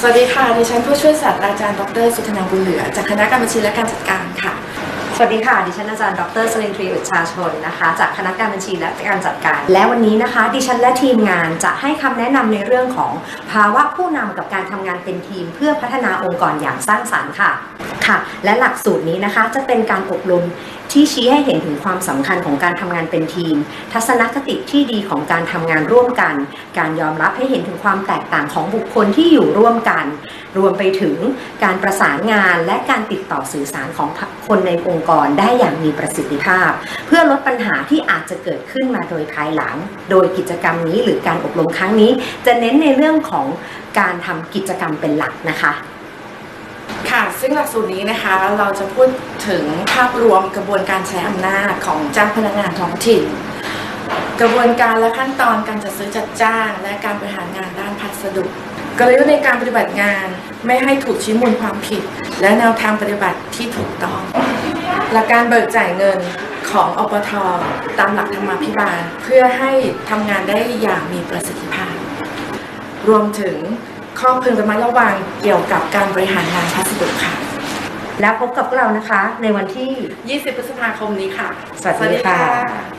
สวัสดีค่ะ ดิฉันผู้ช่วยศาสตราจารย์ ดร สุธนาบุญเหลือ จากคณะการบัญชีและการจัดการค่ะ สวัสดีค่ะ ดิฉันอาจารย์ ดรสลินทรีอุชชาชนนะคะ จากคณะการบัญชีและการจัดการ และวันนี้นะคะ ดิฉันและทีมงานจะให้คำแนะนำในเรื่องของภาวะผู้นำกับการทำงานเป็นทีม เพื่อพัฒนาองค์กรอย่างสร้างสรรค์ค่ะ ค่ะ และหลักสูตรนี้นะคะจะเป็นการอบรมที่ชี้ให้เห็นถึงความสำคัญของการทำงานเป็นทีม ทัศนคติที่ดีของการทำงานร่วมกัน การยอมรับให้เห็นถึงความแตกต่างของบุคคลที่อยู่ร่วมกัน รวมไปถึงการประสานงานและการติดต่อสื่อสารของคนในองค์กรได้อย่างมีประสิทธิภาพ เพื่อลดปัญหาที่อาจจะเกิดขึ้นมาโดยภายหลัง โดยกิจกรรมนี้หรือการอบรมครั้งนี้ จะเน้นในเรื่องของการทำกิจกรรมเป็นหลักนะคะ ค่ะ ซึ่งหลักสูตรนี้นะคะเราจะพูดถึงภาพรวมกระบวนการใช้อำนาจของเจ้าพนักงานท้องถิ่น กระบวนการและขั้นตอนการจัดซื้อจัดจ้าง และการบริหารงานด้านพัสดุ กลยุทธ์ในการปฏิบัติงานไม่ให้ถูกชี้มูลความผิด และแนวทางปฏิบัติที่ถูกต้อง หลักการเบิกจ่ายเงินของอปทตามหลักธรรมาภิบาล เพื่อให้ทำงานได้อย่างมีประสิทธิภาพ รวมถึง ข้อพึงระมัดระวังเกี่ยวกับการบริหารงานพัสดุค่ะ แล้วพบกับพวกเรานะคะ ในวันที่ 20 พฤษภาคมนี้ค่ะ สวัสดีค่ะ